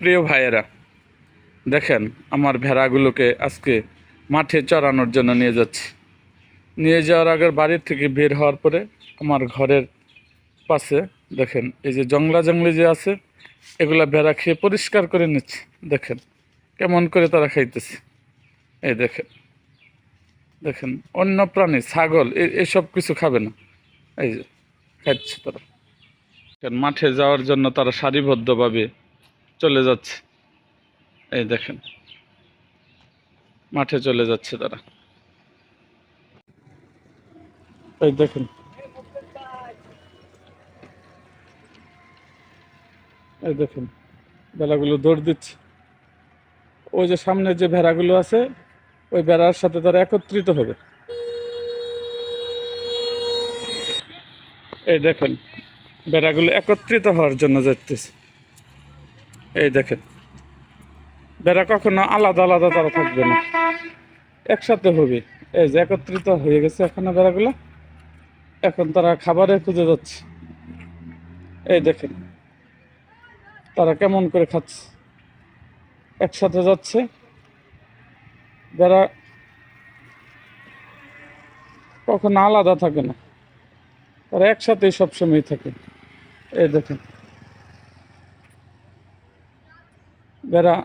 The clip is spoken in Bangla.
প্রিয় ভাইয়েরা, দেখেন আমার ভেড়াগুলোকে আজকে মাঠে চড়ানোর জন্য নিয়ে যাচ্ছি। নিয়ে যাওয়ার আগে বাড়ির থেকে বের হওয়ার পরে আমার ঘরের পাশে দেখেন, এই যে জংলা জঙ্গলি যে আছে, এগুলা ভেড়া খেয়ে পরিষ্কার করে নিচ্ছে। দেখেন কেমন করে তারা খাইতেছে। এই দেখেন দেখেন অন্য প্রাণী, ছাগল এসব কিছু খাবে না। এই যে খাচ্ছে তারা। মাঠে যাওয়ার জন্য তারা সারিবদ্ধভাবে চলে যাচ্ছে। এই দেখেন। মাঠে চলে যাচ্ছে তারা। এই দেখেন। এই দেখেন ভেড়াগুলো দৌড় দিচ্ছে। ওই যে সামনে যে ভেড়াগুলো আছে, ওই ভেড়ার সাথে তারা একত্রিত হবে। এই দেখেন, ভেড়াগুলো একত্রিত হওয়ার জন্য যাচ্ছে এই দেখেন। বেড়া কখনো আলাদা আলাদা তারা থাকবে না। একসাথে হবে। এই যে একত্রিত হয়ে গেছে এখনও বেড়াগুলো। এখন তারা খাবারের খুঁজে যাচ্ছে। এই দেখেন। তারা কেমন করে খাচ্ছে। একসাথে যাচ্ছে। বেড়া কখনো আলাদা থাকে না। তারা একসাথেই সবসময় থাকে। এই দেখেন। বেড়া